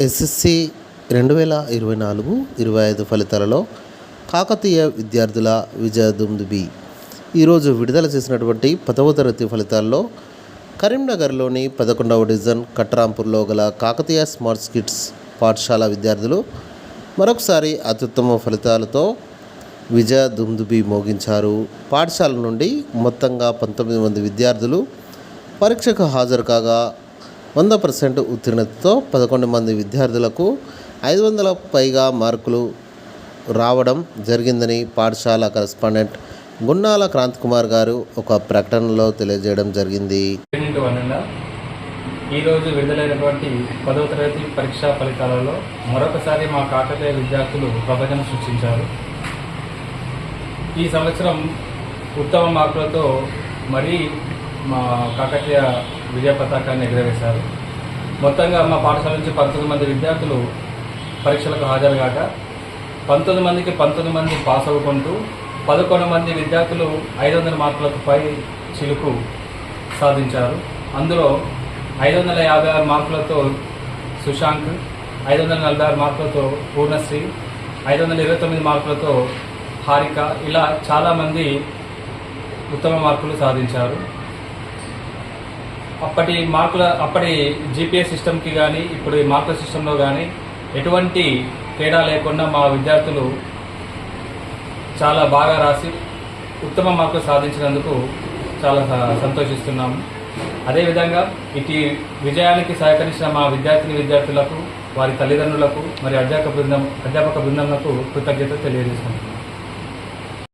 SSC రెండు వేల ఇరవై నాలుగు ఇరవై ఐదు ఫలితాలలో కాకతీయ విద్యార్థుల విజయదుందుబి ఈరోజు విడుదల చేసినటువంటి పదవ తరగతి ఫలితాల్లో కరీంనగర్లోని పదకొండవ డివిజన్ కట్రాంపూర్లో గల కాకతీయ స్మార్ట్ స్కిట్స్ పాఠశాల విద్యార్థులు మరొకసారి అత్యుత్తమ ఫలితాలతో విజయ మోగించారు. పాఠశాల నుండి మొత్తంగా పంతొమ్మిది మంది విద్యార్థులు పరీక్షకు హాజరు కాగా వంద పర్సెంట్ ఉత్తీర్ణతతో పదకొండు మంది విద్యార్థులకు ఐదు వందల పైగా మార్కులు రావడం జరిగిందని పాఠశాల కరస్పాండెంట్ గున్నాల క్రాంత్ కుమార్ గారు ఒక ప్రకటనలో తెలియజేయడం జరిగింది. ఈరోజు విడుదలైనటువంటి పదవ తరగతి పరీక్షా ఫలితాలలో మరొకసారి మా కాకతీయ విద్యార్థులు ప్రపంచం సృష్టించారు. ఈ సంవత్సరం ఉత్తమ మార్కులతో మరీ మా కాకతీయ విజయ పతాకాన్ని ఎగురవేశారు. మొత్తంగా మా పాఠశాల నుంచి పంతొమ్మిది మంది విద్యార్థులు పరీక్షలకు హాజరు కాక పంతొమ్మిది మందికి పంతొమ్మిది మంది పాస్ అవ్వుకుంటూ పదకొండు మంది విద్యార్థులు ఐదు వందల మార్కులకు పై చిలుకు సాధించారు. అందులో ఐదు వందల యాభై ఆరు మార్కులతో సుశాంక్ ఐదు వందల నలభై ఆరు మార్కులతో పూర్ణశ్రీ ఐదు వందల ఇరవై తొమ్మిది మార్కులతో హారిక ఇలా చాలామంది ఉత్తమ మార్కులు సాధించారు. అప్పటి మార్కుల అప్పటి జీపీఎస్ సిస్టమ్కి కానీ ఇప్పుడు ఈ మార్కుల సిస్టంలో కానీ ఎటువంటి తేడా లేకుండా మా విద్యార్థులు చాలా బాగా రాసి ఉత్తమ మార్కులు సాధించినందుకు చాలా స- సంతోషిస్తున్నాము. అదేవిధంగా ఇటు విజయానికి సహకరించిన మా విద్యార్థిని విద్యార్థులకు వారి తల్లిదండ్రులకు మరి అధ్యాపక బృందం అధ్యాపక బృందంలకు కృతజ్ఞత తెలియజేస్తున్నాం